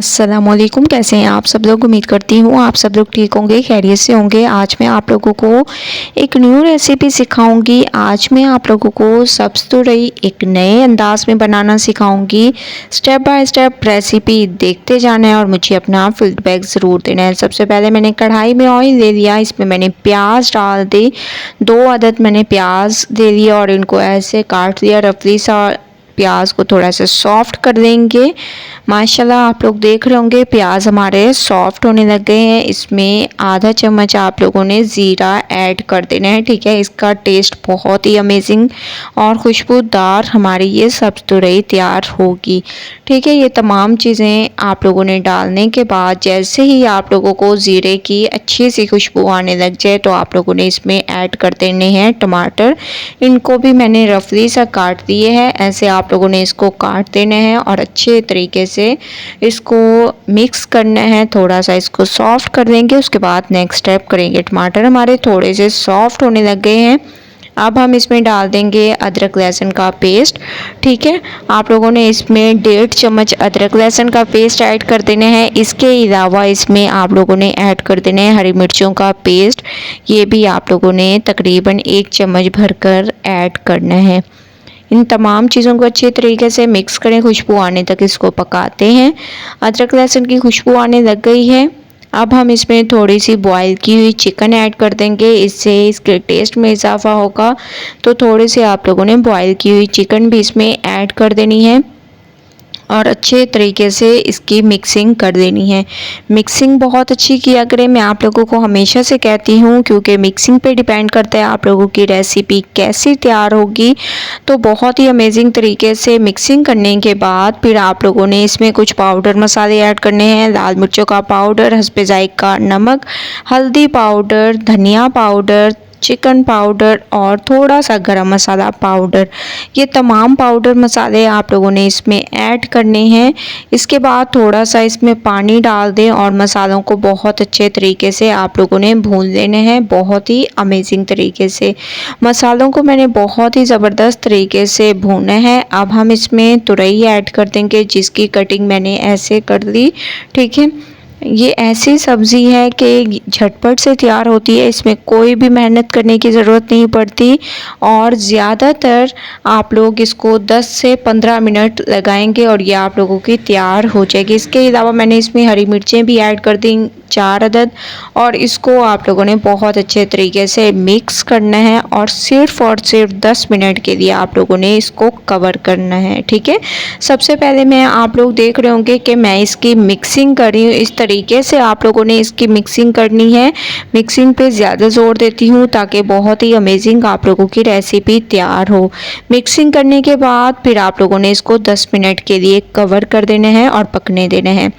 असलकुम कैसे हैं आप? सब लोग उम्मीद करती हूँ आप सब लोग ठीक होंगे, खैरियत से होंगे। आज मैं आप लोगों को एक न्यू रेसिपी सिखाऊँगी। आज मैं आप लोगों को सब्ज़ तो रही एक नए अंदाज में बनाना सिखाऊँगी। स्टेप बाय स्टेप रेसिपी देखते जाना है और मुझे अपना फीडबैक ज़रूर देना है। सबसे पहले मैंने कढ़ाई में ऑयल ले लिया। इसमें मैंने प्याज डाल दी। दो अदद मैंने प्याज दे लिया और इनको ऐसे काट लिया। रफली सा प्याज को थोड़ा सा सॉफ्ट कर देंगे। माशाल्लाह, आप लोग देख रहे होंगे, प्याज हमारे सॉफ्ट होने लग गए हैं। इसमें आधा चम्मच आप लोगों ने ज़ीरा ऐड कर देना है, ठीक है? इसका टेस्ट बहुत ही अमेजिंग और खुशबूदार हमारी ये सब्ज़ तुरई तैयार होगी, ठीक है? ये तमाम चीज़ें आप लोगों ने डालने के बाद, जैसे ही आप लोगों को ज़ीरे की अच्छी सी खुशबू आने लग जाए तो आप लोगों ने इसमें ऐड कर देने हैं टमाटर। इनको भी मैंने रफली सा काट दिए हैं, ऐसे आप लोगों ने इसको काट देने हैं और अच्छे तरीके से इसको मिक्स करना है। थोड़ा सा इसको सॉफ्ट कर देंगे, उसके बाद नेक्स्ट स्टेप करेंगे टमाटर। हमारे थोड़े से सॉफ्ट होने लग गए हैं। अब हम इसमें डाल देंगे अदरक, लहसुन का पेस्ट ठीक है? आप लोगों ने इसमें डेढ़ चम्मच अदरक, लहसुन का पेस्ट ऐड कर देने हैं। इसके अलावा इसमें आप लोगों ने ऐड कर देने हैं हरी मिर्चों का पेस्ट ये भी आप लोगों ने तकरीबन एक चम्मच भरकर ऐड करना है। इन तमाम चीज़ों को अच्छे तरीके से मिक्स करें, खुशबू आने तक इसको पकाते हैं। अदरक लहसुन की खुशबू आने लग गई है। अब हम इसमें थोड़ी सी बॉईल की हुई चिकन ऐड कर देंगे। इससे इसके टेस्ट में इजाफा होगा। तो थोड़े से आप लोगों ने बॉईल की हुई चिकन भी इसमें ऐड कर देनी है। और अच्छे तरीके से इसकी मिक्सिंग कर देनी है। मिक्सिंग बहुत अच्छी किया करें मैं आप लोगों को हमेशा से कहती हूँ, क्योंकि मिक्सिंग पे डिपेंड करता है आप लोगों की रेसिपी कैसी तैयार होगी। तो बहुत ही अमेजिंग तरीके से मिक्सिंग करने के बाद फिर आप लोगों ने इसमें कुछ पाउडर मसाले ऐड करने हैं। लाल मिर्चों का पाउडर हंसपे का नमक, हल्दी पाउडर धनिया पाउडर चिकन पाउडर और थोड़ा सा गरम मसाला पाउडर। ये तमाम पाउडर मसाले आप लोगों ने इसमें ऐड करने हैं। इसके बाद थोड़ा सा इसमें पानी डाल दें और मसालों को बहुत अच्छे तरीके से आप लोगों ने भून लेने हैं। बहुत ही अमेजिंग तरीके से। मसालों को मैंने बहुत ही ज़बरदस्त तरीके से भूना है। अब हम इसमें तुरई ऐड कर देंगे, जिसकी कटिंग मैंने ऐसे कर दी, ठीक है? ये ऐसी सब्ज़ी है कि झटपट से तैयार होती है, इसमें कोई भी मेहनत करने की ज़रूरत नहीं पड़ती और ज़्यादातर आप लोग इसको 10 से 15 मिनट लगाएँगे और ये आप लोगों की तैयार हो जाएगी। इसके अलावा मैंने इसमें हरी मिर्चें भी ऐड कर दी, चार अदद, और इसको आप लोगों ने बहुत अच्छे तरीके से मिक्स करना है और सिर्फ़ और सिर्फ़ 10 मिनट के लिए आप लोगों ने इसको कवर करना है, ठीक है? सबसे पहले मैं आप लोग देख रहे होंगे कि मैं इसकी मिक्सिंग कर रही हूँ, इस तरीके से आप लोगों ने इसकी मिक्सिंग करनी है। मिक्सिंग पे ज़्यादा ज़ोर देती हूँ ताकि बहुत ही अमेजिंग आप लोगों की रेसिपी तैयार हो। मिक्सिंग करने के बाद फिर आप लोगों ने इसको 10 मिनट के लिए कवर कर देना है और पकने देना है।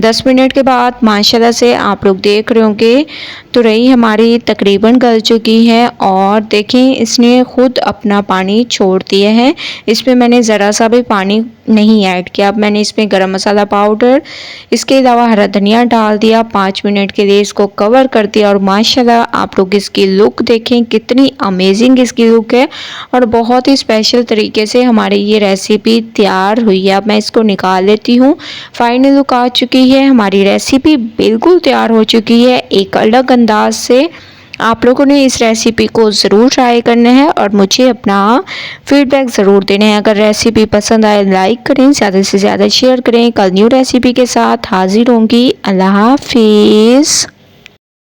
दस मिनट के बाद माशाल्लाह से आप लोग देख रहे होंगे तो रही हमारी तकरीबन गल चुकी है और देखें, इसने खुद अपना पानी छोड़ दिया है। इसमें मैंने ज़रा सा भी पानी नहीं ऐड किया। अब मैंने इसमें गरम मसाला पाउडर, इसके अलावा हरा धनिया डाल दिया। पाँच मिनट के लिए इसको कवर कर दिया और माशाल्लाह आप लोग इसकी लुक देखें, कितनी अमेजिंग इसकी लुक है। और बहुत ही स्पेशल तरीके से हमारी ये रेसिपी तैयार हुई है। अब मैं इसको निकाल लेती हूँ। फाइनल लुक आ चुकी है। हमारी रेसिपी बिल्कुल तैयार हो चुकी है। एक अलग अंदाज से आप लोगों ने इस रेसिपी को ज़रूर ट्राई करना है और मुझे अपना फीडबैक ज़रूर देना है। अगर रेसिपी पसंद आए लाइक करें, ज़्यादा से ज़्यादा शेयर करें। कल न्यू रेसिपी के साथ हाजिर होंगी। अल्लाह हाफिज़।